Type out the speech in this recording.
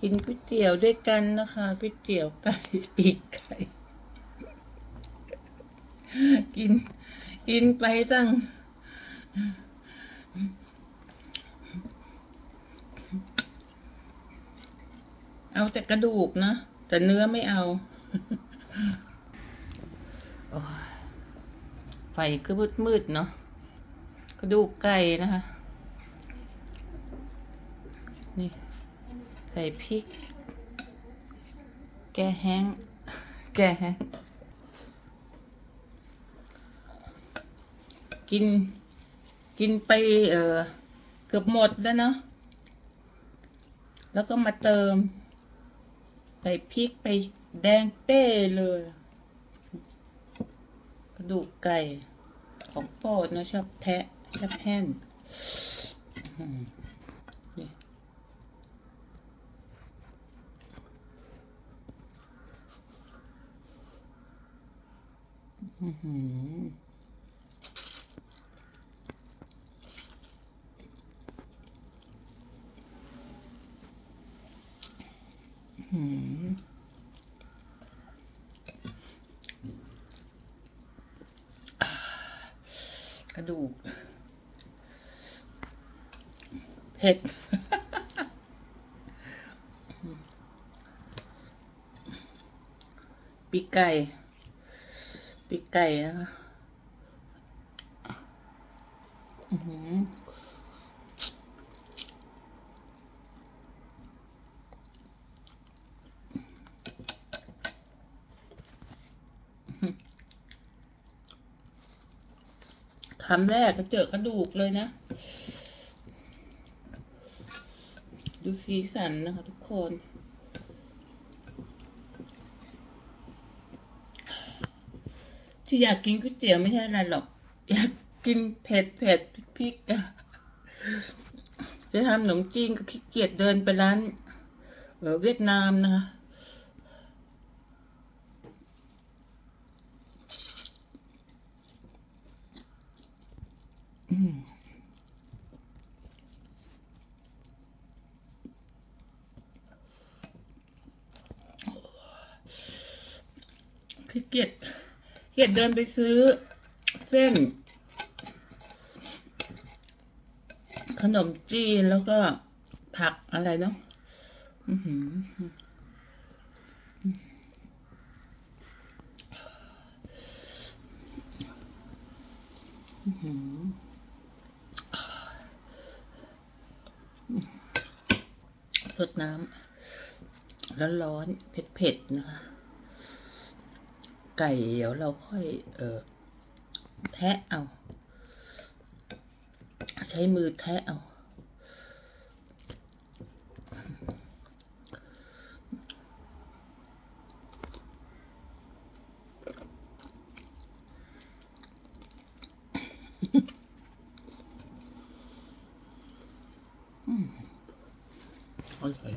กินก๋วยเตี๋ยวด้วยกันนะคะก๋วยเตี๋ยวไก่ปีกไก่กิน กินไปตั้งเอาแต่กระดูกนะ แต่เนื้อไม่เอาอไฟก็มืดมืดๆเนาะกระดูกไก่นะคะ นี่ ส่พริก แกแห้ง แกแห้ง กิน กินไปเออเกือบหมดแล้วเนาะ แล้วก็มาเติม ใส่พริกไปแดงเป้เลย กระดูกไก่ ของโปรดนะชอบแทะชอบแห่นอื้อหือนี่อื้อหืออื้อหือ กระดูก เผ็ดปีกไก่ ปีกไก่นะคะคำแรกก็เจอกระดูกเลยนะ ดูสีสันนะคะทุกคน ที่อยากกินก๋วยเตี๋ยวไม่ใช่อะไรหรอก อยากกินเผ็ดเผ็ดพริกอะจะทำขนมจีนก็ขี้เกียจเดินไปร้านเวียดนามนะคะขี้เกียจ เกียจเดินไปซื้อเส้น ขนมจีนแล้วก็ผักอะไรเนาะสดน้ำร้อนๆเผ็ดๆนะคะ ไก่เดี๋ยวเราค่อย เออแทะเอา ใช้มือแทะเอาอืมอร่อย